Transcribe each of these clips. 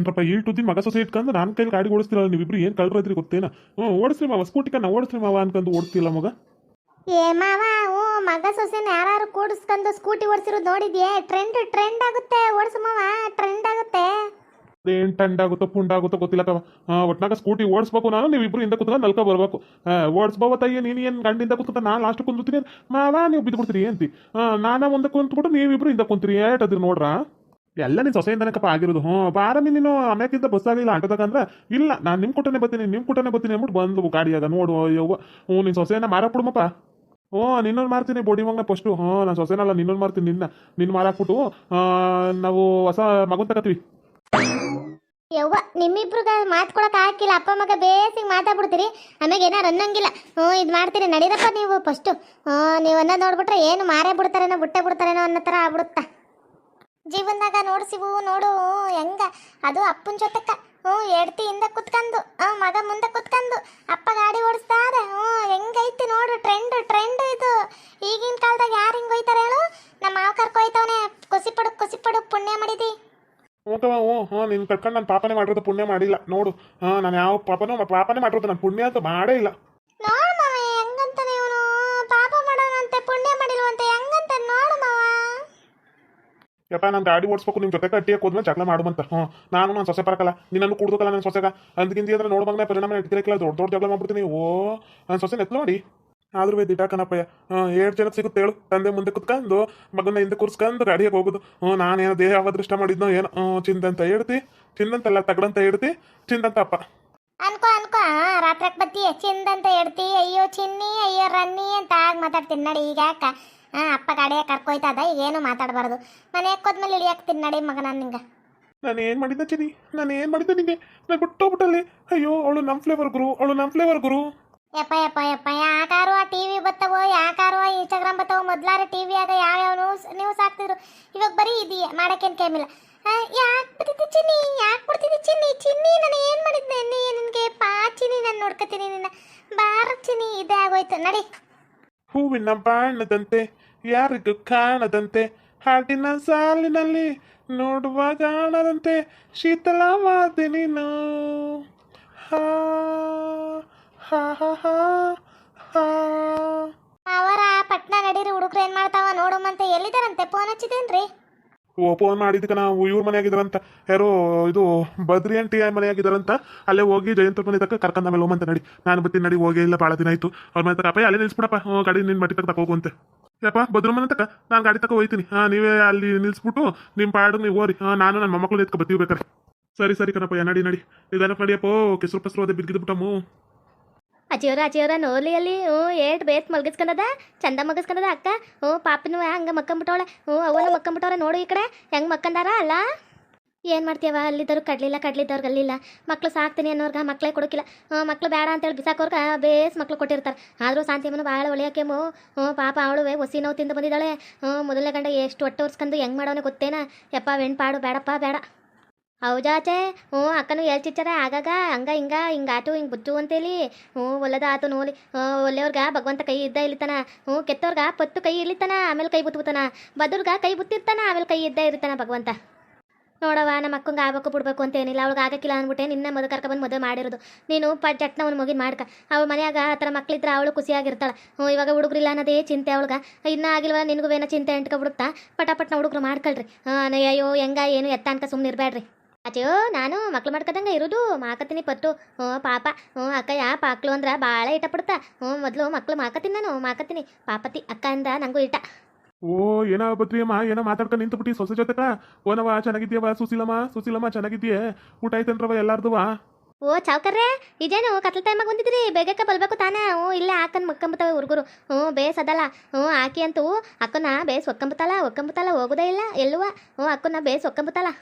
ಏನ್ರಪ್ಪ ಇಟ್ಟು ಮಗ ಸೊಸೆ ಇಟ್ಕೊಂಡು ನಾನು ಕೈಲಿ ಗಾಡಿ ಓಡಿಸ್ತಿರಲ್ಲ ನೀವಿಬ್ರು ಏನು ಕಳ್ರೈತ್ರಿ ಗೊತ್ತೇನ? ಹ್ಞೂ ಓಡಿಸ್ರಿ ಮಾವ ಸ್ಕೂಟಿ ಕಣ್ಣ ಓಡಿಸ್ರಿ ಮಾವ ಅನ್ಕೊಂಡು ಓಡ್ತಿಲ್ಲ ಮಗ. ಏ ಮಾವ ಓ ಮಗ ಸೊಸೆನ ಯಾರು ಕೂಡಿಸ್ಕೊಂಡು ಸ್ಕೂಟಿ ಓಡಿಸಿರೋದು ನೋಡಿದ್ಯೆ? ಟ್ರೆಂಡ್ ಟ್ರೆಂಡ್ ಆಗುತ್ತೆ ಓಡಿಸು ಮಾವ ಟ್ರೆಂಡ್ ಆಗುತ್ತೆ. ಏನ್ ಟ್ರೆಂಡ್ ಆಗುತ್ತೋ ಪುಂಡ್ ಆಗುತ್ತೋ ಗೊತ್ತಿಲ್ಲ ಕವ ಒಟ್ನಾಗ ಸ್ಕೂಟಿ ಓಡಿಸ್ಬೇಕು ನಾನು ನೀವಿಬ್ರು ಹಿಂದೆ ಕೂತ್ಕೊಂಡು ನಲ್ಕ ಬರಬೇಕು. ಓಡಿಸ್ಬೋವ ತಯ್ಯ ನೀನು ಏನು ಗಂಡಿಂದ ಕೂತ್ಕೊಂತ ನಾನು ಲಾಸ್ಟ್ ಕುಂತ್ತೀನಿ ಮಾವ ನೀವು ಬಿದ್ದುಬಿಡ್ತೀರಿ ಅಂತಿ ನಾನ ಮುಂದೆ ಕುಂತ್ಬಿಟ್ಟು ನೀವಿಬ್ರು ಹಿಂದೆ ಕುಂತೀರಿ ಏಟದ್ರಿ ನೋಡ್ರ? ಎಲ್ಲ ನೀನು ಸೊಸೆಯಿಂದನಕಪ್ಪ ಆಗಿರೋದು. ಹ್ಞೂ ಬಾರ ನೀನು ಅಮ್ಯಾಕಿಂತ ಬಸ್ ಆಗಿಲ್ಲ ಆಟೋದಾಗ ಇಲ್ಲ, ನಾನು ನಿಮ್ಮ ಕೊಟ್ಟನೆ ಬರ್ತೀನಿ ನಿಮ್ಮ ಕೊಟ್ಟನೆ ಬರ್ತೀನಿ ಅಂದ್ಬಿಟ್ಟು ಬಂದು ಗಾಡಿಯಾಗ ನೋಡು ಯವ್ವ ಹ್ಞೂ ನಿನ್ನ ಸೊಸೆಯನ್ನ ಮಾರಾಕ್ಬಿಡುಮಪ್ಪ. ಹ್ಞೂ ನಿನ್ನೊಂದು ಮಾರ್ತೀನಿ, ಬೋಡಿ ಮಗನ ಫಸ್ಟು ಹ್ಞೂ, ನಾನು ಸೊಸೆನಲ್ಲ ನಿನ್ನೊಂದು ಮಾರ್ತೀನಿ, ನಿನ್ನ ನಿನ್ನ ಮಾರಾಕ್ಬಿಟ್ಟು ನಾವು ಹೊಸ ಮಗು ತಗತ್ತೀವಿ ಯವ್ವ ನಿಮ್ಮಿಬ್ರು ಮಾತು ಹಾಕಿಲ್ಲ ಅಪ್ಪ, ಮಗ ಬೇಸಿಗೆ ಮಾತಾಡ್ಬಿಡ್ತೀರಿ. ಆಮೇಲೆ ಏನಾರು ಅನ್ನಂಗಿಲ್ಲ. ಹ್ಞೂ, ಇದು ಮಾಡ್ತೀರಿ. ನಡೀರಪ್ಪ ನೀವು ಫಸ್ಟು ಹ್ಞೂ, ನೀವು ಅನ್ನ ನೋಡ್ಬಿಟ್ರೆ ಏನು ಮಾರೇ ಬಿಡ್ತಾರೇನೋ, ಬಿಟ್ಟೆ ಬಿಡ್ತಾರೇನೋ ಅನ್ನೋ ಥರ ಆಗ್ಬಿಡುತ್ತಾ? ಜೀವನದಾಗ ನೋಡ್ಸಿವು ನೋಡು, ಹೆಂಗ? ಅದು ಅಪ್ಪನ ಜೊತೆಕ. ಹ್ಞೂ ಎಡ್ತಿ ಹಿಂದೆ ಕುತ್ಕಂದು ಮಗ ಮುಂದೆ ಕುತ್ಕಂದು, ಅಪ್ಪ ಗಾಡಿ ಓಡಿಸ್ತಾರ ಹ್ಞೂ, ಹೆಂಗೈತಿ ನೋಡು ಟ್ರೆಂಡ್ ಟ್ರೆಂಡ್ ಇದು. ಈಗಿನ ಕಾಲದಾಗ ಯಾರು ಹಿಂಗೆ ಹೋಯ್ತಾರೆ ಹೇಳು? ನಮ್ಮ ಮಾವ ಕರ್ಕೊಯ್ತವನೆ ಕುಸಿ ಪಡು ಕುಸಿ ಪಡು ಪುಣ್ಯ ಮಾಡಿದಿ. ಓಕವ ಓ ಹ್ಞೂ ನಿನ್ನ ಕಟ್ಕೊಂಡು ನಾನು ಪಾಪನೇ ಮಾಡಿರೋದು ಪುಣ್ಯ ಮಾಡಿಲ್ಲ. ನೋಡು ಹಾಂ ನಾನು ಯಾವ ಪಾಪನೂ, ಪಾಪನೇ ಮಾಡಿರೋದು, ನಾನು ಪುಣ್ಯ ಅಂತ ಮಾಡೇ ಇಲ್ಲ ನೋಡು ಮಾವ ಹೆಂಗಂತಾನೆ ಇವನು ಪಾಪ ಮಾಡೋಣಂತೆ ಪುಣ್ಯ ಮಾಡಿಲ್ವಂತೆ ಹೆಂಗಂತ ನೋಡು ಮಾವ ಯಪ್ಪ, ನಾನು ಗಾಡಿ ಓಡಿಸ್ಬೇಕು ನಿಮ್ಮ ಜೊತೆ ಕಟ್ಟಿಯಕ್ಕೆ ಹೋದ್ಮೇಲೆ ಜಗಳ ಮಾಡುವಂತ. ಹ್ಞೂ ನಾನು ನಾನು ಸೊಸೆ ಬರಕಲ್ಲ. ನಿನ್ನನ್ನು ಕುಡ್ದಕ್ಕಲ್ಲ ನನ್ನ ಸೊಸೆಗ. ಅಂದ್ಕಿಂತ ಅಂದ್ರೆ ನೋಡು ಮಗನೇ ಪರಿಣಾಮ ಇಟ್ಕಿರಕ್ಕಿಲ್ಲ ದೊಡ್ಡ ದೊಡ್ಡ ಜಗಳ ಮಾಡ್ಬಿಡ್ತೀನಿ. ಓ ನನ್ನ ಸೊಸೆ ನೆತ್ ನೋಡಿ. ಆದ್ರೂ ಬೇ ದಿಟಾಕನಪ್ಪಯ್ಯ ಹಾಂ ಏಳು ಜನಕ್ಕೆ ಸಿಗುತ್ತೆ ಹೇಳು. ತಂದೆ ಮುಂದೆ ಕುತ್ಕೊಂಡು ಮಗನ ಹಿಂದೆ ಕೂರ್ಸ್ಕೊಂಡು ಗಾಡಿಯಾಗ ಹೋಗೋದು. ಹ್ಞೂ ನಾನೇನೋ ದೇಹ ಅವದೃಷ್ಟ ಮಾಡಿದ್ನೋ ಏನೋ. ಹ್ಞೂ ಚಿಂದಂತ ಹೇಳ್ತಿ ಚಿಂದಂತಲ್ಲ ತಗಡಂತ ಹೇಳ್ತಿ ಚಿಂದಂತ ಅಪ್ಪ. ಅನ್ಕೋ ಅನ್ಕೋ ರಾತ್ರಕ್ ಬತ್ತಿ ಚಿಂದಂತ ಎಡ್ತಿ ಅಯ್ಯೋ ಚಿನ್ನಿ, ಅಯ್ಯೋ ರನ್ನಿ ಅಂತ ಆಗ ಮಾತಾಡ್ತೀನಿ. ನಡಿ, ಈಗ ಯಾಕ? ಹಾ ಅಪ್ಪ ಗಾಡಿಯ ಅದ ಈಗ ಏನು ಮಾತಾಡಬಾರ್ದು. ಮನೆ ಹೋದ್ಮೇಲೆ ಇಳಿಯಾಕ್ತೀನಿ ನಡಿ ಮಗ ನಾನು ನಿಂಗೆ. ನಾನು ಏನು ಮಾಡಿದ್ದೆ ಚಿನಿ ನಾನು ಏನು ಮಾಡಿದ್ದೆ ನಿಂಗೆ? ನಾನು ಬಿಟ್ಟೋಗ್ಬಿಟ್ಟಲ್ಲಿ ಅಯ್ಯೋ ಅವಳು ನಮ್ಮ ಫ್ಲೇವರ್ ಗುರು ಅವಳು ನಮ್ಮ ಫ್ಲೇವರ್ ಗುರು. ಯಪ್ಪ ಯಪ್ಪ ಯಪ್ಪ ಯಾಕಾರು ಆ ಟಿ ವಿ ಬತ್ತವೋ ಯಾಕಾರು ಆ ಇನ್ಸ್ಟಾಗ್ರಾಮ್ ಬತ್ತವೋ ಮೊದ್ಲಾರ ಟಿ ವಿಯಾಗ ಯಾವ್ಯಾವ ನ್ಯೂಸ್ ನ್ಯೂಸ್ ಹಾಕ್ತಿದ್ರು. ಇವಾಗ ಬರೀ ಇದು ಮಾಡಕ್ಕೇನು ಕೇಮಿಲ್ಲ ಯಾಕೆ ಬಿಡ್ತಿದ್ದೆ ಚಿನ್ನಿ? ಯಾಕೆ ಬಿಡ್ತಿದ್ದೆ ಚಿನ್ನಿ? ಚಿನ್ನಿ ನಾನು ಏನು ಮಾಡಿದ್ದೆ? ನೀ ನಿನಗೆ ಪಾ ಚಿನ್ನಿ ನಾನು ನೋಡ್ಕೊತೀನಿ ನಿನ್ನ. ಬಾರ ಚಿನ್ನಿ ಇದೇ ಆಗೋಯ್ತು. ನಡಿ. ಹೂವಿನ ಬಾಣದಂತೆ ಯಾರಿಗೂ ಕಾಣದಂತೆ ಹಾಡಿನ ಸಾಲಿನಲ್ಲಿ ನೋಡುವ ಕಾಣದಂತೆ ಶೀತಲವಾದೆ ನೀನು. ಹಾ ಹಾ ಹಾ ಹಾ ಹಾ. ಅವರ ಪಟ್ನ ನಡೀರಿ ಹುಡುಗರು ಏನ್ ಮಾಡ್ತಾವ ನೋಡುಮಂತೆ ಎಲ್ಲಿದ್ದಾರಂತೆ? ಫೋನ್ ಹಚ್ಚಿದೇನ್ರಿ? ಓ ಫೋನ್ ಮಾಡಿದ್ದಕ್ಕೆ ನಾವು ಇವ್ರ ಮನೆ ಆಗಿದಾರಂತ ಯಾರೋ ಇದು ಬದ್ರಿ ಆ ಮನೆ ಆಗಿದಾರಂತ ಅಲ್ಲೇ ಹೋಗಿ ಜಯಂತ ಮನೆ ತಕ್ಕ ಕರ್ಕೊಂಡ ಮೇಲೆ ಹೋಮಂತ ನಡಿ. ನಾನು ಬರ್ತೀನಿ ನಡಿ ಹೋಗಿ ಇಲ್ಲ ಭಾಳ ದಿನ ಆಯ್ತು. ಅವ್ರ ಮನೆ ತಕ್ಕ ಅಪ್ಪ ಅಲ್ಲೇ ನಿಲ್ಸ್ಬಿಡಪ್ಪ. ಗಾಡಿ ನಿನ್ನ ಮಟ್ಟಿ ತಕ್ಕ ಹೋಗುವಂತೆ ಯಪ್ಪ ಬದ್ರಮ್ಮನ ತಕ ನಾನು ಗಾಡಿ ತಕ ಹೋಯ್ತೀನಿ ಹಾಂ, ನೀವೇ ಅಲ್ಲಿ ನಿಲ್ಸ್ಬಿಟ್ಟು ನಿಮ್ಮ ಪಾಡು ನೀವು ಹಾಂ, ನಾನು ನನ್ನ ಮೊಮ್ಮಕ್ಕಳು ಎತ್ಕೊ ಬತ್ತೀವಿ ಬೇಕಾರೆ. ಸರಿ ಸರಿ ಕಣಪ್ಪ, ನಡಿ ನಡಿ. ನಿಧಾನಕ್ಕೆ ನಡಿಯಪ್ಪ ಕೆಸರು ಪಸರು ಅದೇ ಬಿದ್ದಿದ್ದು ಬಿಟ್ಟಮ್ಮು ಅಜ್ಜಿಯವ್ರ ಅಜ್ಜಿಯವ್ರ ನೋಡ್ಲಿ ಅಲ್ಲಿ, ಹ್ಞೂ, ಏಟ್ ಬೇತ್ ಮಲ್ಗಿಸ್ಕೊಂಡದ? ಚಂದ ಮಗಸ್ಕೊಂಡದ ಅಕ್ಕ? ಹ್ಞೂ, ಪಾಪನು ಹಂಗೆ ಮಕ್ಕಂಬಿಟ್ಟವಳೆ. ಹ್ಞೂ, ಅವನು ಮಕ್ಕಂಬಿಟ್ಟವ್ರೆ, ನೋಡು ಈ ಕಡೆ. ಹೆಂಗೆ ಮಕ್ಕಂದಾರ ಅಲ್ಲ? ಏನು ಮಾಡ್ತೀಯವ ಅಲ್ಲಿದ್ದವ್ರು ಕಡ್ಲಿಲ್ಲ, ಕಡ್ಲಿದ್ದವ್ರಿಗೆ ಅಲ್ಲಿಲ್ಲ. ಮಕ್ಳು ಸಾಕ್ತೀನಿ ಅನ್ನೋರ್ಗೆ ಮಕ್ಕಳೇ ಕೊಡೋಕಿಲ್ಲ. ಹ್ಞೂ ಮಕ್ಳು ಬೇಡ ಅಂತೇಳಿ ಬಿಸಾಕೋರ್ಗೆ ಬೇಸ್ ಮಕ್ಳು ಕೊಟ್ಟಿರ್ತಾರೆ. ಆದರೂ ಶಾಂತಿಯಮ್ಮನು ಭಾಳ ಒಳ್ಳೆಯಾಕೆಮು ಹ್ಞೂ ಪಾಪ ಅವಳುವೆ ಒಸಿ ನೋವು ತಿಂದು ಬಂದಿದ್ದಾಳೆ. ಹ್ಞೂ ಮೊದಲನೇ ಗಂಡ ಎಷ್ಟು ಹೊಟ್ಟೆ ಒರ್ಸ್ಕೊಂಡು ಹೆಂಗೆ ಮಾಡೋನೆ ಗೊತ್ತೇನ? ಯಪ್ಪ, ವೆಣ್ಪಾಡು, ಬೇಡಪ್ಪ, ಬೇಡ. ಹೌದಾಚೆ. ಹ್ಞೂ ಅಕ್ಕನೂ ಹೇಳ್ತಿರ್ತಾರೆ, ಆಗಾಗ, ಹಂಗ, ಹಿಂಗ ಆಟು ಹಿಂಗೆ ಬುಚ್ಚು ಅಂತೇಳಿ. ಹ್ಞೂ ಒಲ್ಲದ ಆತು ನೋಲಿ. ಒಳ್ಳೆಯವ್ರಿಗೆ ಭಗವಂತ ಕೈ ಇದ್ದ ಇಲ್ಲಿತಾನ. ಹ್ಞೂ ಕೆತ್ತವ್ರಿಗೆ ಪತ್ತು ಕೈ ಇರ್ಲಿತಾನ ಆಮೇಲೆ ಕೈ ಬುತ್ಬಿತಾನ. ಬದುರ್ಗ ಕೈ ಬುತ್ತಿರ್ತಾನ, ಆಮೇಲೆ ಕೈ ಇದ್ದ ಇರ್ತಾನ ಭಗವಂತ. ನೋಡವ ನಮ್ಮ ಅಕ್ಕಂಗೆ ಆಗ್ಬೇಕು ಬಿಡ್ಬೇಕು ಅಂತ ಏನಿಲ್ಲ. ಅವ್ಳಿಗೆ ಆಗಕ್ಕಿಲ್ಲ ಅಂದ್ಬಿಟ್ಟೆ ನಿನ್ನ ಮದುವೆ ಕರ್ಕೊಬಂದು ಮದುವೆ ಮಾಡಿರೋದು. ನೀನು ಪ ಚಟ್ನ ಅವ್ನ ಮಗಿನ ಮಾಡ್ಕ. ಅವಳ ಮನ್ಯಾಗ ಆ ಥರ ಮಕ್ಳಿದ್ರೆ ಅವಳು ಖುಷಿಯಾಗಿರ್ತಾಳೆ. ಹ್ಞೂ, ಇವಾಗ ಹುಡುಗರಿಲ್ಲ ಅನ್ನೋದೇ ಚಿಂತೆ ಅವಳಿಗೆ. ಇನ್ನೂ ಆಗಿಲ್ವ ನಿನಗೂ ಏನೋ ಚಿಂತೆ ಅಂಟ್ಕೊಬಿಡುತ್ತಾ ಪಟಾಪಟ್ನ ಹುಡುಗರು ಮಾಡ್ಕೊಳ್ರಿ. ಹಾಂ ಅಯ್ಯೋ, ಹೆಂಗ, ಏನು ಎತ್ತ ಅನ್ಕ ಸುಮ್ಮನೆ ಇರಬೇಡ್ರಿ ಅಚ್ಚೋ ನಾನು ಮಕ್ಳು ಮಾಡ್ಕೊದಂಗೆ ಇರೋದು. ಮಾಕತೀನಿ ಪತ್ತು ಹ್ಞೂ, ಪಾಪ. ಹ್ಞೂ, ಅಕ್ಕಯ್ಯ, ಪಾಕ್ಳು ಅಂದ್ರೆ ಭಾಳ ಇಟ ಪಡ್ತಾ ಹ್ಞೂ, ಮೊದಲು ಮಕ್ಳು ಮಾಕತೀನಿ ನಾನು. ಮಾಕತೀನಿ ಪಾಪತಿ, ಅಕ್ಕ ಅಂದ ನಂಗೂ ಇಟ ಓ, ಏನೋ ಬದ್ರಿ ಅಮ್ಮ, ಏನೋ ಮಾತಾಡ್ಕೊಂಡು ನಿಂತು ಬಿಟ್ಟಿ ಸೊಸೆ ಜೊತೆಕ? ಓನವ ಚೆನ್ನಾಗಿದ್ಯವ ಸುಶೀಲಮ್ಮ ಸುಶೀಲಮ್ಮ ಚೆನ್ನಾಗಿದ್ಯೆ ಊಟ ಆಯ್ತನ್ರವ ಎಲ್ಲಾರ್ದುವ? ಓ, ಚಾವ್ಕರ್ರೆ, ಇದೇನು ಕತ್ಲ ಟೈಮಾಗ ಬಂದಿದ್ರಿ? ಬೇಗಕ್ಕೆ ಬಲ್ಬೇಕು ತಾನೇ? ಹ್ಞೂ, ಇಲ್ಲೇ ಹಾಕನ್ ಮಕ್ಕಂಬತ್ತವೆ ಹುಡುಗರು. ಹ್ಞೂ, ಬೇಸ್ ಅದಲ್ಲ. ಹ್ಞೂ ಹಾಕಿ ಅಂತೂ ಅಕ್ಕನ ಬೇಸ್ ಒಕ್ಕಂಬತ್ತಲ್ಲ ಒಕ್ಕಂಬತ್ತಲ್ಲ ಹೋಗೋದೇ ಇಲ್ಲ, ಎಲ್ಲುವ? ಹ್ಞೂ, ಅಕ್ಕನ ಬೇಸ್ ಒಕ್ಕಂಬತ್ತಲ್ಲ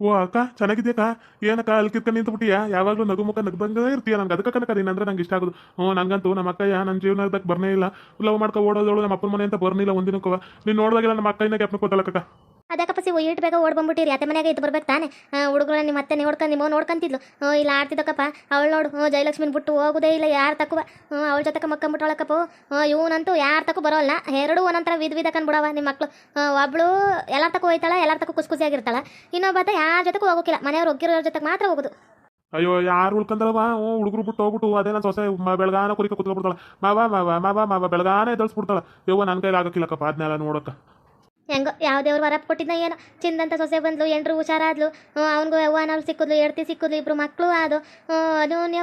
ಓ, ಅಕ್ಕ ಚೆನ್ನಾಗಿದ್ಯಾಕ ಏನಕ್ಕ ಅಲ್ಲಿ ಕಿತ್ಕೊಂಡು ನಿಂತು ಬಿಟ್ಟಿಯಾ ಯಾವಾಗಲೂ ನಗು ಮುಖ ನಗ್ದಂಗೆ ಇರ್ತೀಯ ನಂಗೆ? ಅದಕ್ಕೆ ಕನಕ ನೀನು ಅಂದ್ರೆ ನಂಗೆ ಇಷ್ಟ ಆಗೋದು. ಹ್ಞೂ ನಂಗಂತೂ ನಮ್ಮ ಅಕ್ಕಯ್ಯ ನನ್ನ ಜೀವನದಾಗ ಬರ್ನೇ ಇಲ್ಲ. ಲವ್ ಮಾಡ್ಕೊ ಓಡೋದವಳು ನಮ್ಮ ಅಪ್ಪನ ಮನೆ ಅಂತ ಬರ್ನಿಲ್ಲ ಒಂದಿನಕ್ಕವ ನೀನು ನೋಡಿದಾಗೆಲ್ಲ ನಮ್ಮ ಅಕ್ಕಯ್ಯನ ಜ್ಞಾಪನ ಕೊಟ್ಟಲ್ಲ ಕಕ್ಕ ಅದಕ್ಕಪ್ಪ ಸಿ ಇಟ್ಟು ಬೇಗ ಓಡ್ ಬಂದ್ಬಿಟ್ಟಿರಿ. ಅತ್ತೆ ಮನೆಯಾಗ ಇದ್ದು ಬರ್ಬೇಕು ತಾನೆ. ಹುಡುಗರ ನಿಮ್ಮ ಅತ್ತೆ ನೋಡ್ಕೊಂಡು ನಿಮ್ಮ ನೋಡ್ಕೊಂತಿದ್ಲು. ಇಲ್ಲ ಆಡ್ತಿದ್ದಕ್ಕಪ್ಪ. ಅವಳು ನೋಡು ಜಯಲಕ್ಷ್ಮಿನ ಬಿಟ್ಟು ಹೋಗೋದೇ ಇಲ್ಲ, ಯಾರು ತಕ್ಕುವ. ಅವಳ ಜೊತೆಗೆ ಮಕ್ಕಂಬಿಟ್ಟವಳಕ್ಕಪ್ಪ. ಹ್ಞೂ ಇವನಂತೂ ಯಾರು ತಕ್ಕೂ ಬರೋಲ್ಲ. ಎರಡು ಒಂದೊಂಥರ ವಿಧ ವಿಧ ಬಿಡವ ನಿಮ್ಮ ಮಕ್ಕಳು ಒಬ್ಳು ಎಲ್ಲ ತಕ್ಕ ಹೋಯ್ತಾಳ ಎಲ್ಲ ತಕ್ಕ ಖುಷಿ ಖುಷಿಯಾಗಿರ್ತಾಳ ಇನ್ನೊಬ್ಬ ಯಾರ ಜೊತೆಗೂ ಹೋಗೋಕಿಲ್ಲ. ಮನೆಯವ್ರು ಒಗ್ಗಿರೋ ಜೊತೆಗೆ ಮಾತ್ರ ಹೋಗೋದು. ಅಯ್ಯೋ, ಯಾರು ಉಳ್ಕಂದ್ರವ ಹುಡುಗರು ಬಿಟ್ಟು ಹೋಗ್ಬಿಟ್ಟು ಅದೇ ನಾನು ಸೊಸೆ ಬೆಳಗಾನ ಕುರಿಕ ಕುತ್ಕೊಬಿಡ್ತಾಳೆ ಮಾವ ಮಾವ ಮಾವ ಮಾವ ಬೆಳಗಾನ ಎದ್ದಳ್ಸ್ಬಿಡ್ತಾಳೆ ಯವ್ವ ನನ್ನ ಕೈಲಿ ಆಗೋಕಿಲ್ಲಕ್ಕಪ್ಪ ಅದನ್ನೆಲ್ಲ ನೋಡಕ್ಕ. ಹೆಂಗೋ, ಯಾವ ದೇವ್ರು ವರ ಕೊಟ್ಟಿದ್ದ ಏನೋ, ಚಿಂದಂತ ಸೊಸೆ ಬಂದ್ಲು, ಎಂಟ್ರು ಹುಷಾರಾದ್ಲು ಅವನಿಗೂ ಯವ್ವನವ್ರು ಸಿಕ್ಕಿದ್ಲು ಎಡ್ತಿ ಸಿಕ್ಕಿದ್ಲು, ಇಬ್ರು ಮಕ್ಕಳು ಅದು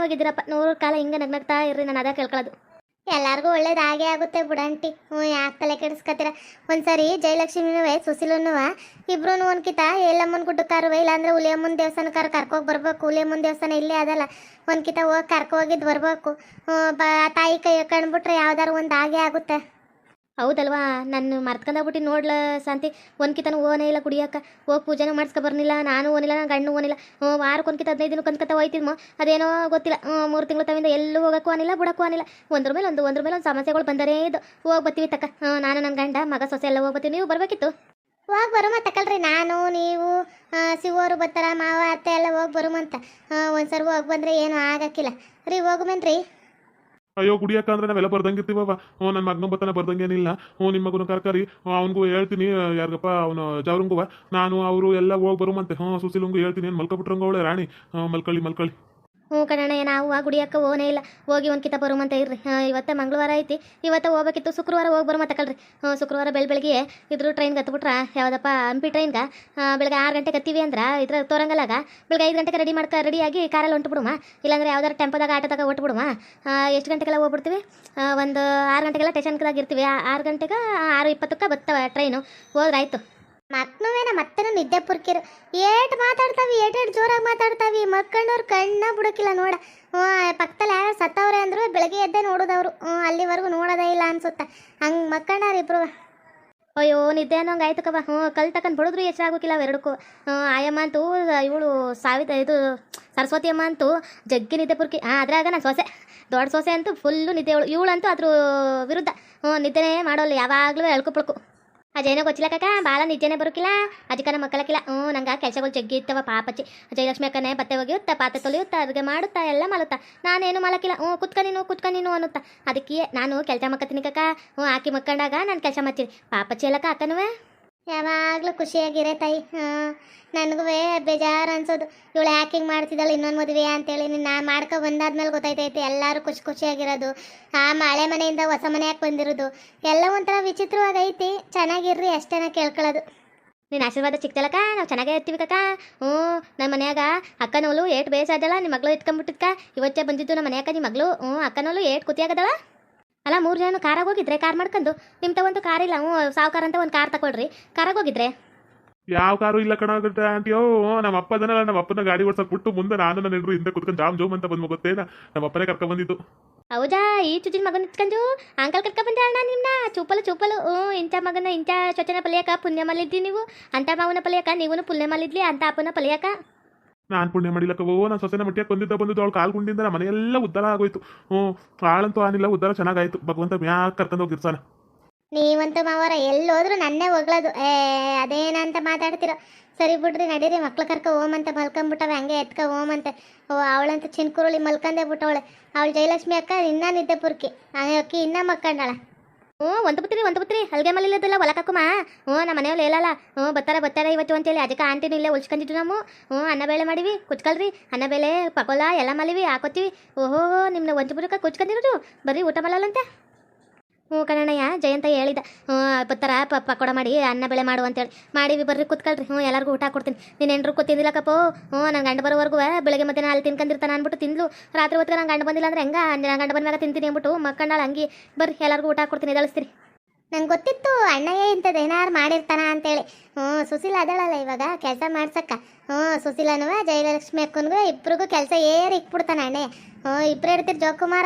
ಹೋಗಿದ್ರಪ್ಪ ನೂರು ಕಾಲ ಹಿಂಗೆ ನಗ್ನಗ್ತಾ ಇರ್ರಿ, ನಾನು ಅದ ಕೇಳ್ಕೊಳ್ಳೋದು ಎಲ್ಲಾರ್ಗೂ ಒಳ್ಳೇದಾಗೇ ಆಗುತ್ತೆ ಬುಡಂಟಿ ಹ್ಞೂ ಯಾಕೆ ತಲೆ ಕೆಡಿಸ್ಕೊತೀರ ಒಂದ್ಸರಿ ಜಯಲಕ್ಷ್ಮಿನೂ ಸುಶೀಲನೂ ಇಬ್ರು ಒಂದ್ಕಿತ, ಎಲ್ಲಮ್ಮನ ಗುಡ್ಡಕ್ಕಾರುವೆ ಇಲ್ಲಾಂದ್ರೆ ಹುಲಿಯಮ್ಮನ ದೇವಸ್ಥಾನಕ್ಕಾರ ಕರ್ಕೋಗಿ ಬರ್ಬೇಕು, ಹುಲಿಯಮ್ಮನ ದೇವಸ್ಥಾನ ಇಲ್ಲೇ ಅದಲ್ಲ, ಒಂದ್ಕಿತ ಹೋಗಿ ಕರ್ಕೊ ಹೋಗಿದ್ದು ಬರ್ಬೇಕು ತಾಯಿ ಕೈ ಕಂಡ್ಬಿಟ್ರೆ ಯಾವ್ದಾರು ಒಂದು ಆಗೇ ಆಗುತ್ತೆ. ಹೌದಲ್ವಾ? ನಾನು ಮರ್ತ್ಕೊಂಡೋಗ್ಬಿಟ್ಟು ನೋಡ್ಲ ಶಾಂತಿ. ಒಂದ್ಕಿತನು ಓನೇ ಇಲ್ಲ ಕುಡಿಯಕ್ಕ. ಹೋಗಿ ಪೂಜೆನೂ ಮಾಡಿಸ್ಕೊ ಬರ್ನಿಲ್ಲ. ನಾನು ಓನಿಲ್ಲ, ನನ್ನ ಗಂಡು ಓನಿಲ್ಲ. ವಾರಕ್ಕೆ ಒಂದ್ಕಿತ ಹದಿನೈದು ದಿನಕ್ಕೆ ಒಂದ್ಕತ ಹೋಯ್ತಿದ್ಮೋ ಅದೇನೋ ಗೊತ್ತಿಲ್ಲ. ಮೂರು ತಿಂಗಳು ತವಿಂದ ಎಲ್ಲೂ ಹೋಗಕ್ಕೂ ಅನಿಲ್ಲ, ಬಿಡಕ್ಕೂ ಅನಿಲ್ಲ. ಒಂದ್ರ ಮೇಲೆ ಒಂದು, ಒಂದ್ರ ಮೇಲೆ ಒಂದು ಸಮಸ್ಯೆಗಳು ಬಂದರೆ ಇದು ಹೋಗಿ ಬರ್ತೀವಿ ತಕ್ಕ. ನಾನು ನನ್ನ ಗಂಡ, ಮಗ ಸೊಸೆ ಎಲ್ಲ ಹೋಗಿ ಬರ್ತೀವಿ ನೀವು ಬರಬೇಕಿತ್ತು? ಹೋಗಿ ಬರುಮ ತಕಳ್ರಿ. ನಾನು, ನೀವು ಸಿಗೋರು ಬರ್ತಾರ, ಮಾವ, ಅತ್ತೆ ಎಲ್ಲ ಹೋಗಿ ಬರುಮಂತ. ಒಂದ್ಸರಿ ಹೋಗಿ ಬಂದ್ರೆ ಏನು ಆಗಕ್ಕಿಲ್ಲ. ರೀ ಹೋಗುಮೇನ್ರಿ ಅಯ್ಯೋ, ಕುಡಿಯಕ್ಕ ಅಂದ್ರೆ ನಾವೆಲ್ಲ ಬರ್ದಂಗಿರ್ತೀವವ ಹ್ಞೂ ನನ್ನ ಮಗನ ಬತ್ತನ ಬರ್ದಂಗೇನಿಲ್ಲ. ಹ್ಞೂ ನಿಮ್ಮ ಮಗನ ಕರ್ಕರಿ. ಅವ್ನಿಗೂ ಹೇಳ್ತೀನಿ, ಯಾರಿಗಪ್ಪ, ಅವನು ಜಾವ್ರಂಗುವ. ನಾನು, ಅವರು ಎಲ್ಲ ಹೋಗಿ ಬರುಮಂತೆ ಹ್ಞೂ, ಸುಸಿಲುಂಗು ಹೇಳ್ತೀನಿ, ಏನು ಮಲ್ಕೊಬಿಟ್ರಂಗ ಅವಳೆ, ರಾಣಿ. ಮಲ್ಕಳ್ಳಿ ಮಲ್ಕಳಿ ಹ್ಞೂ ಕಣಣ್ಣ ನಾವು ಆ ಗುಡಿಯಕ್ಕೆ ಓನೇ ಇಲ್ಲ. ಹೋಗಿ ಒಂದು ಕಿತ ಬರುಮಂತ ಇರ್ರಿ ಹಾಂ, ಇವತ್ತು ಮಂಗಳವಾರ ಐತಿ. ಇವತ್ತು ಹೋಗ್ಬೇಕಿತ್ತು, ಶುಕ್ರವಾರ ಹೋಗಿ ಬರು ಮತ್ತೆ ಕಳ್ರಿ. ಹ್ಞೂ, ಶುಕ್ರವಾರ ಬೆಳ ಬೆಳಗ್ಗೆ ಇದ್ರ ಟ್ರೈನ್ಗೆ ಹತ್ಬಿಟ್ರೆ? ಯಾವುದಪ್ಪ, ಹಂಪಿ ಟ್ರೈನ್ಗ ಬೆಳಗ್ಗೆ ಆರು ಗಂಟೆಗೆ ಹತ್ತೀವಿ ಅಂದ್ರೆ ಇದ್ರ ತೋರಂಗಲ್ಲಾಗ ಬೆಳಗ್ಗೆ ಐದು ಗಂಟೆಗೆ ರೆಡಿ ಮಾಡ್ಕ ರೆಡಿಯಾಗಿ ಕಾರಲ್ಲಿ ಹೊಂಟು ಬಿಡುಮ? ಇಲ್ಲಾಂದ್ರೆ ಯಾವ್ದಾರು ಟೆಂಪೋದಾಗ ಆಟೋದಾಗ ಹೊಟ್ಟು ಬಿಡುಮ? ಎಷ್ಟು ಗಂಟೆಗೆಲ್ಲ ಹೋಗ್ಬಿಡ್ತೀವಿ ಒಂದು ಆರು ಗಂಟೆಗೆಲ್ಲ ಸ್ಟೇಷನ್ದಾಗ ಇರ್ತೀವಿ. ಆರು ಗಂಟೆಗೆ ಆರು ಇಪ್ಪತ್ತಕ್ಕೆ ಬರ್ತವೆ ಟ್ರೈನು ಹೋದ್ರಾಯ್ತು ಮಕ್ಳುವೇನ ಮತ್ತೆ ನಿದ್ದೆ ಪುರ್ಕಿರು. ಏಟ್ ಮಾತಾಡ್ತಾವಿ ಏಟ್ ಏಟ್ ಜೋರಾಗಿ ಮಾತಾಡ್ತಾವಿ. ಮಕ್ಕಳವ್ರು ಕಣ್ಣ ಬಿಡೋಕಿಲ್ಲ ನೋಡ. ಪಕ್ಕದಲ್ಲಿ ಯಾರು ಸತ್ತವ್ರೆ ಅಂದ್ರು ಬೆಳಗ್ಗೆ ಎದ್ದೆ ನೋಡೋದವ್ರು. ಅಲ್ಲಿವರೆಗೂ ನೋಡೋದೇ ಇಲ್ಲ ಅನ್ಸುತ್ತೆ. ಹಂಗೆ ಮಕ್ಕಳವ್ರು ಇಬ್ರು ಅಯ್ಯೋ, ನಿದ್ದೆ ಅನ್ನೋಂಗೆ ಆಯ್ತು ಕವ ಹ್ಞೂ, ಕಲ್ ತಕೊಂಡು ಬಿಡಿದ್ರು ಹೆಚ್ಚಾಗೋಕಿಲ್ಲ ಅವೆರಡಕ್ಕೂ ಹ್ಞೂ, ಆಯಮ್ಮ ಅಂತೂ ಇವಳು ಸಾವಿತ, ಇದು ಸರಸ್ವತಿ ಅಮ್ಮ ಅಂತೂ ಜಗ್ಗಿ ನಿದ್ದೆ ಪುರ್ಕಿ. ಹಾಂ, ಅದ್ರಾಗ ನಾನು ಸೊಸೆ, ದೊಡ್ಡ ಸೊಸೆ ಅಂತೂ ಫುಲ್ಲು ನಿದ್ದೆ ಇವಳು ಇವಳಂತೂ ಅದ್ರ ವಿರುದ್ಧ. ಹ್ಞೂ, ನಿದ್ದೆನೇ ಮಾಡೋಲ್ಲ, ಯಾವಾಗಲೂ ಎಳ್ಕು ಅದೇನೋ ಗೊತ್ತಿಲ್ಲ ಕಾಕ? ಭಾಳ ನಿಜನೇ ಬರೋಕಿಲ್ಲ. ಅದಕ್ಕೆ ನಮ್ಮ ಮಕ್ಕಳಕ್ಕಿಲ್ಲ. ಹ್ಞೂ, ನಂಗೆ ಕೆಲಸಗಳು ಜಗ್ಗಿ ಇರ್ತವ ಪಾಪಚ್ಚಿ. ಜಯಲಕ್ಷ್ಮಿ ಅಕ್ಕನೇ ಬತ್ತೆ ಒಗೆಯುತ್ತಾ, ಪಾತ್ರೆ ತೊಳೆಯುತ್ತಾ, ಅಡುಗೆ ಮಾಡುತ್ತಾ, ಎಲ್ಲ ಮಲುತ್ತ ನಾನೇನು ಮಲಕಿಲ್ಲ ಹ್ಞೂ, ಕುತ್ಕ ನೀನು ಕುತ್ಕ ನೀನು ಅನ್ನುತ್ತಾ. ಅದಕ್ಕೆ ನಾನು ಕೆಲಸ ಮಕ್ಕತ್ತೀನಿ ಕಾಕ. ಹ್ಞೂ, ಆಕಿ ಮಕ್ಕಂಡಾಗ ನಾನು ಕೆಲಸ ಮಾಡ್ತೀನಿ. ಪಾಪಚ್ಚಿ ಅಲ್ಲಕ್ಕ ಅಕ್ಕನುವೆ? ಯಾವಾಗಲೂ ಖುಷಿಯಾಗಿರೇ ತಾಯಿ. ಹಾಂ, ನನಗೂ ಬೇಜಾರು ಅನ್ಸೋದು. ಇವಳು ಯಾಕೆ ಹಿಂಗೆ ಮಾಡ್ತಿದ್ದಾಳೆ, ಇನ್ನೊಂದು ಮದುವೆ ಅಂತೇಳಿ ನಾ ಮಾಡ್ಕೊ ಬಂದಾದ್ಮೇಲೆ ಗೊತ್ತಾಯ್ತೈತೆ. ಎಲ್ಲರೂ ಖುಷಿ ಖುಷಿಯಾಗಿರೋದು. ಆ ಮಳೆ ಮನೆಯಿಂದ ಹೊಸ ಮನೆ ಬಂದಿರೋದು. ಎಲ್ಲ ಒಂಥರ ವಿಚಿತ್ರವಾಗೈತಿ ಚೆನ್ನಾಗಿರ್ರಿ, ಅಷ್ಟೇನ ಕೇಳ್ಕೊಳ್ಳೋದು. ನೀನು ಆಶೀರ್ವಾದ ಚಿಕ್ತಲಕ್ಕ, ನಾವು ಚೆನ್ನಾಗೇ ಇರ್ತೀವಿ ಕಕ್ಕ. ಹ್ಞೂ ನಮ್ಮ ಮನ್ಯಾಗ ಅಕ್ಕನವಳು ಏಟ್ ಬೇಸಾದಳ ನಿಮ್ಮ ಮಗಳು ಇಟ್ಕೊಂಡ್ಬಿಟ್ಟಿದ್ಕ ಇವತ್ತೇ ಬಂದಿದ್ದು ನಮ್ಮ ಮನೆಯಾಗ ನಿಮ್ಮ ಮಗಳು, ಹ್ಞೂ ಅಕ್ಕನವಳು ಏಟ್ ಕುತಿಯಾಗದಳ. ಅಲ್ಲ ಮೂರು ಜನ ಕಾರಾಗ ಹೋಗಿದ್ರೆ ಕಾರ್ ಮಾಡ್ಕೊಂಡು ನಿಮ್ಮ ತಗೊಂಡು ಕಾರ್ ಇಲ್ಲ ಹ್ಞೂ ಸಾವುಕಾರ ಅಂತ ಒಂದು ಕಾರ್ ತಗೊಳ್ರಿ ಕಾರಾಗ ಹೋಗಿದ್ರೆ? ಯಾವ ಕಾರು ಇಲ್ಲ ಕಣ ಆಂಟಿಯೋ? ನಮ್ಮ ಅಪ್ಪ ಅದನ್ನಲ್ಲ ನಮ್ಮ ಅಪ್ಪನ ಗಾಡಿ ಓಡ್ಸಕ್ ಬಿಟ್ಟು ಮುಂದೆ ನಾನು ನನ್ನ ಹಿಂದೆ ಕುತ್ಕೊಂಡು ಜಾಮ್ ಜೋಮ್ ಅಂತ ಬಂದು ಗೊತ್ತೇನ ನಮ್ಮ ಅಪ್ಪನೇ ಕರ್ಕೊಂಡ್ ಬಂದಿದ್ದು. ಹೌದಾ? ಈ ಚುಚಿನ ಮಗನ ಇಟ್ಕೊಂಡು ಅಂಕಲ್ ಕರ್ಕ ಬಂದೆ ಅಣ್ಣ ನಿಮ್ಮನ್ನ ಚೂಪಲು ಚೂಪಲು. ಹ್ಞೂ ಇಂಥ ಮಗನ ಇಂಥ ಚೊಚ್ಚನ ಪಲ್ಯಕ ಪುಣ್ಯ ಮಲ್ಲಿದ್ದಿ ನೀವು. ಅಂತ ಮಾವನ ಪಲ್ಯಕ ನೀವು ಪುಣ್ಯ ಮಲ್ಲಿದ್ಲಿ ಅಂತ ಅಪ್ಪನ ಪಲ್ಯಕ ನಾನು ಪುಣ್ಯ ಮಾಡಿಲ್ಲಕ್ಕವೋ ನಾನು ಸೊಸೆನ ಮಟ್ಟಿಗೆ ಬಂದಿದ್ದ ಬಂದಿದ್ದು, ಅವಳು ಕಾಲ್ ಗುಂಡಿಂದ ನಮ್ಮ ಮನೆಯೆಲ್ಲ ಉದ್ದಾರ ಆಗೋಯ್ತು. ಹ್ಞೂ ಕಾಳಂತೂ ಆನಿಲ್ಲ ಉದ್ದಾರ ಚೆನ್ನಾಗಾಯ್ತು. ಭಗವಂತ ಯಾಕೆ ಕರ್ಕೊಂಡು ಹೋಗಿರ್ಸಾನ ನೀವಂತೂ ಮಾವರ, ಎಲ್ಲೋದ್ರು ನನ್ನೇ ಹೊಗಳೋದು. ಏ ಅದೇನಂತ ಮಾತಾಡ್ತಿರೋ? ಸರಿ ಬಿಡ್ರಿ, ನಡೀರಿ, ಮಕ್ಳು ಕರ್ಕ ಓಮಂತ ಮಲ್ಕೊಂಬಿಟ್ಟವೆ, ಹಂಗೆ ಎತ್ಕ ಓಮಂತೆ ಓ, ಅವಳಂತ ಚಿನ್ಕುರುಳಿ ಮಲ್ಕಂದೇ ಬಿಟ್ಟವಳೆ. ಅವಳು ಜಯಲಕ್ಷ್ಮಿ ಅಕ್ಕ, ಇನ್ನೂ ನಿದ್ದೆ ಪುರ್ಕಿ. ಅಕ್ಕಿ, ಇನ್ನೂ ಮಕ್ಕಂಡಾಳ. ಹ್ಞೂ, ಒಂದು ಬುತ್ರಿ ಒಂದು ಬುತ್ರಿ ಹಲ್ಗೆ ಮಲ್ಲಿಲ್ಲದಲ್ಲ ಒಲಕಕ್ಕುಮ ಹ್ಞೂ, ನಮ್ಮ ಮನೆಯಲ್ಲಿ ಹೇಳಲ್ಲ. ಹ್ಞೂ ಬತ್ತಾರ ಬತ್ತಾರ ಇವತ್ತು ಅಂತೇಳಿ. ಅದಕ್ಕೆ ಆಂಟಿನೂ ಇಲ್ಲೇ ಉಳ್ಸ್ಕೊಂಡಿದ್ದು ನಾವು ಹ್ಞೂ, ಅನ್ನ ಬೇಳೆ ಮಾಡಿವಿ ಕುಚ್ಕಲ್ರಿ ಅನ್ನ ಬೇಳೆ ಪಕೋಲ ಎಲ್ಲ ಮಲಿವಿ ಹಾಕೋತೀವಿ ಓಹೋ ನಿಮ್ಮನ್ನ ಒಂದು ಬುಡಕ್ಕೆ ಕುಚ್ಕೊಂಡಿರೋದು? ಬರ್ರಿ ಊಟ ಮಾಡಲ್ಲಂತೆ ಹ್ಞೂ ಕಣಣ್ಣಯ್ಯ ಜಯಂತ ಹೇಳಿದ. ಹ್ಞೂ ಬತ್ತಾರ ಪ, ಪಕೋಡ ಮಾಡಿ, ಅನ್ನ ಬೆಳೆ ಮಾಡು ಅಂತೇಳಿ. ಮಾಡಿವಿ ಬರ್ರಿ ಕುತ್ಕಲ್ರಿ ಹ್ಞೂ, ಎಲ್ಲರಿಗೂ ಊಟ ಕೊಡ್ತೀನಿ. ನೀನು ಎಂಟ್ರು ಕೂತಿದ್ದಿಲ್ಲ ಕಪ್ಪೋ? ಹ್ಞೂ ನನ್ನ ಗಂಡ ಬರೋವರೆಗೂ ಬೆಳಗ್ಗೆ ಮಧ್ಯಾಹ್ನ ಅಲ್ಲಿ ತಿನ್ಕೊಂಡಿರ್ತಾನೆ ಅಂದ್ಬಿಟ್ಟು ತಿಂದ್ಲು. ರಾತ್ರಿ ಹೊತ್ತಿಗೆ ನಾನು ಗಂಡ ಬಂದಿಲ್ಲ ಅಂದ್ರೆ ಹೆಂಗ? ನನ್ನ ಗಂಡ ಬಂದಾಗ ತಿಂತೀನಿ ಅಂದ್ಬಿಟ್ಟು ಮಕ್ಕಂಡಾಳ ಅಂಗಿ ಬರ್ರಿ, ಎಲ್ಲರಿಗೂ ಊಟ ಕೊಡ್ತೀನಿ ಎದಳಿಸ್ತೀನಿ ನಂಗೆ ಗೊತ್ತಿತ್ತು, ಅಣ್ಣಯ್ಯ ಇಂಥದ್ದು ಏನಾರು ಮಾಡಿರ್ತಾನ ಅಂತೇಳಿ. ಹ್ಞೂ, ಸುಶೀಲ ಅದಳಲ್ಲ ಇವಾಗ, ಕೆಲಸ ಮಾಡ್ಸಕ್ಕ. ಹ್ಞೂ, ಸುಶೀಲನೂ ಜಯಲಕ್ಷ್ಮಿ ಅಕ್ಕನಿಗೂ ಇಬ್ರಿಗೂ ಕೆಲಸ ಏರಿ ಇಕ್ಬಿಡ್ತಾನೆ ಅಣ್ಣಯ್ಯ. ಹ್ಞೂ ಇಬ್ಬರೇ ಇರ್ತೀರಿ ಜೋಕುಮಾರ.